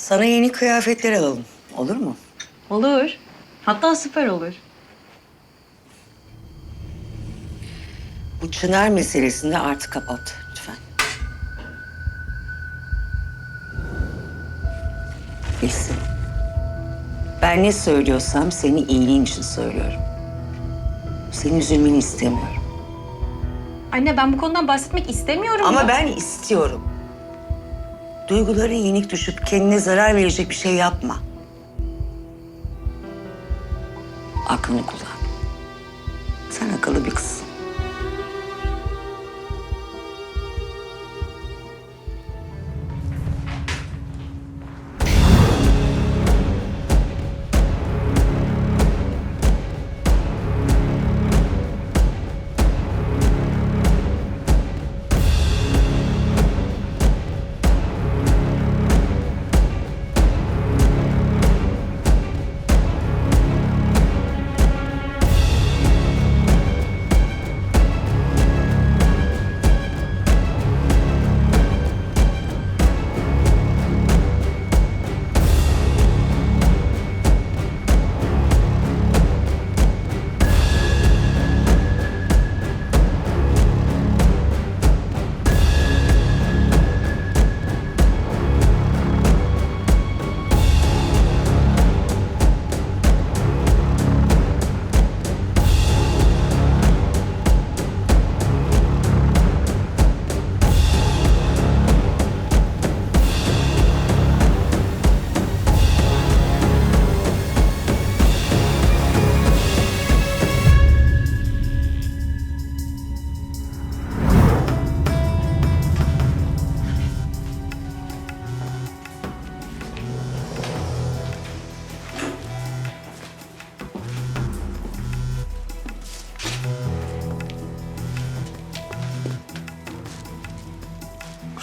Sana yeni kıyafetler alalım. Olur mu? Olur. Hatta süper olur. Bu Çınar meselesini de artık kapat lütfen. Bilsin. Ben ne söylüyorsam senin iyiliğin için söylüyorum. Senin üzülmeni istemiyorum. Anne ben bu konudan bahsetmek istemiyorum. Ama ya. ben istiyorum. Duyguların yenik düşüp kendine zarar verecek bir şey yapma. Aklını kullan. Sen akıllı bir kızsın.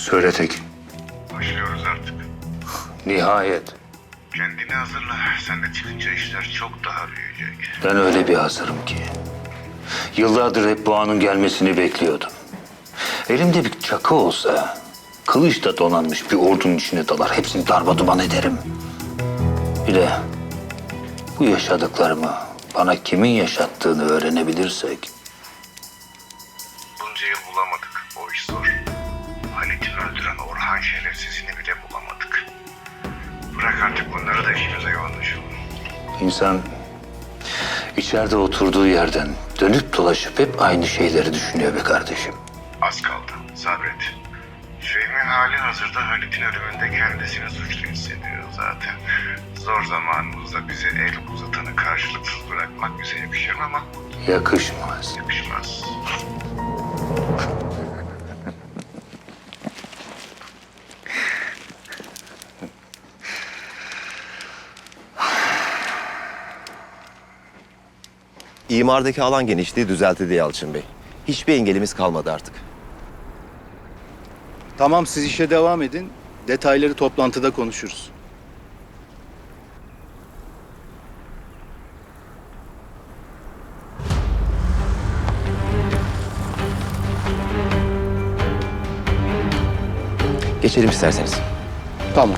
Söyle Tekin. Başlıyoruz artık. Nihayet. Kendini hazırla. Sen de çıkınca işler çok daha büyüyecek. Ben öyle bir hazırım ki. Yıllardır hep bu anın gelmesini bekliyordum. Elimde bir çakı olsa, kılıçta donanmış bir ordunun içine dalar. Hepsini darmaduman ederim. Bir de bu yaşadıklarımı bana kimin yaşattığını öğrenebilirsek... Bunca yıl bulamadık. O iş zor. Halit'i öldüren Orhan şerefsizini bile bulamadık. Bırak artık bunları da işimize yoğunlaşalım. insan içeride oturduğu yerden dönüp dolaşıp hep aynı şeyleri düşünüyor be kardeşim. Az kaldı. Sabret. Fehmi hali hazırda Halit'in ölümünde kendisini suçlu hissediyor zaten. Zor zamanımızda bize el uzatanı karşılıksız bırakmak bize yakışır mı ama Yakışmaz. yakışmaz. İmardaki alan genişliği düzeltildi Yalçın Bey. Hiçbir engelimiz kalmadı artık. Tamam siz işe devam edin. Detayları toplantıda konuşuruz. Geçelim isterseniz. Tamam.